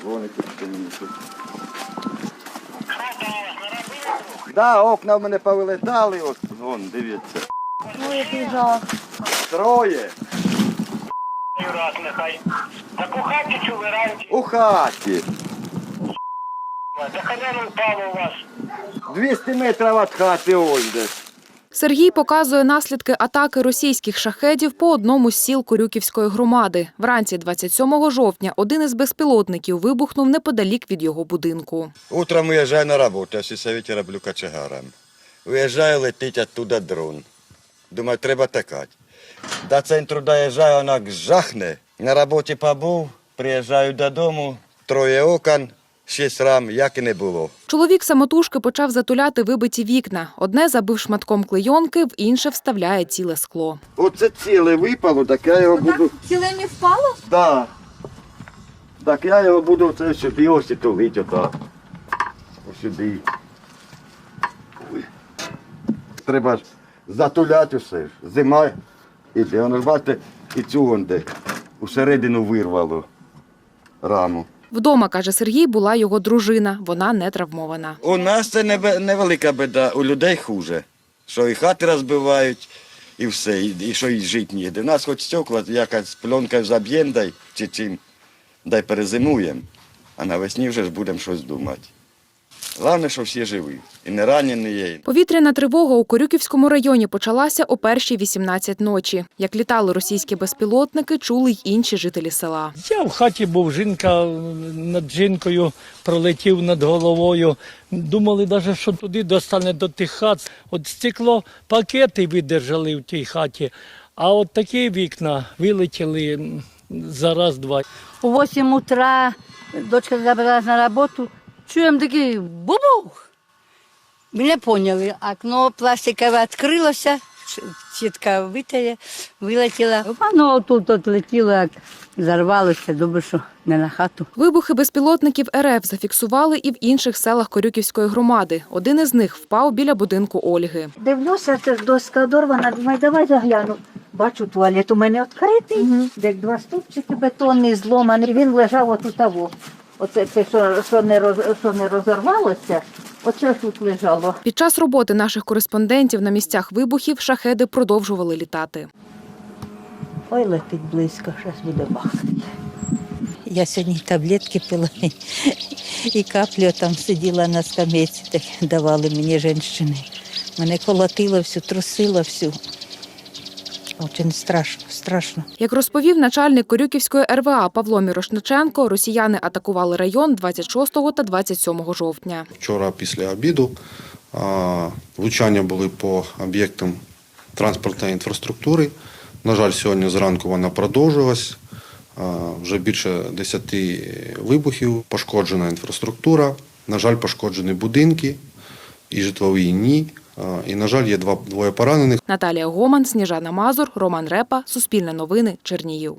Дзвоники, що. Да, окна в мене повилетали, от, вон, дивіться. Ну, який жах. Троє. раз нехай. Так у хаті чи вранці? У хаті. Та халяну впало у вас. 200 метрів від хати ось десь. Сергій показує наслідки атаки російських шахедів по одному з сіл Корюківської громади. Вранці 27 жовтня один із безпілотників вибухнув неподалік від його будинку. Утром уезжаю на в сельсовете роблю кочегаром. Уезжаю, летить оттуда дрон. Думаю, треба текати. До центру доїжджаю, вона жахне. На роботі побув, приїжджаю додому, троє окон, шість рам, як і не було. Чоловік самотужки почав затуляти вибиті вікна. Одне забив шматком клейонки, в інше вставляє ціле скло. Оце ціле випало, так я його буду. Ціле не впало? Да. Так я його буду це сюди ось і тулить отак. Ось сюди. Ой. Треба ж затуляти все. ж. Зима іде. Воно ж бачите, і цю вон де усередину вирвало раму. Вдома, каже Сергій, була його дружина. Вона не травмована. У нас це неве- невелика беда, у людей хуже. Що і хати розбивають, і все, і що і жити ніде. У нас хоч стекла, якась пленка заб'єм, дай чи чим, дай перезимуємо, а навесні вже ж будемо щось думати. Головне, що всі живі. І не ранені є. Повітряна тривога у Корюківському районі почалася о першій 18 ночі. Як літали російські безпілотники, чули й інші жителі села. Я в хаті був, жінка над жінкою пролетів над головою. Думали навіть, що туди достане до тих хат. От стекло пакети видержали в тій хаті, а от такі вікна вилетіли за раз-два. У 8 утра дочка забралась на роботу. Чуємо такий бубух. Ми не поняли. Окно пластикове відкрилося, сітка витає, вилетіла. Воно тут от летіло, як зарвалося, добре, що не на хату. Вибухи безпілотників РФ зафіксували і в інших селах Корюківської громади. Один із них впав біля будинку Ольги. Дивлюся, це ж доска одорвана, думаю, давай загляну. Бачу, туалет у мене відкритий, де два стовпчики бетонний, зломаний. Він лежав отут того. Оце це, що, що, не роз, що не розорвалося, оце тут лежало. Під час роботи наших кореспондентів на місцях вибухів шахеди продовжували літати. Ой, летить близько, щось буде бахати. Я сьогодні таблетки пила і каплю там сиділа на скамейці, так давали мені жінки. Мене колотило всю, трусило всю. Очень страшно, страшно. Як розповів начальник Корюківської РВА Павло Мірошниченко, росіяни атакували район 26 та 27 жовтня. Вчора після обіду влучання були по об'єктам транспортної інфраструктури. На жаль, сьогодні зранку вона продовжилась. Вже більше 10 вибухів, пошкоджена інфраструктура. На жаль, пошкоджені будинки і житлові ні. І, на жаль, є два двоє поранених. Наталія Гоман, Сніжана Мазур, Роман Репа, Суспільне новини, Чернігів.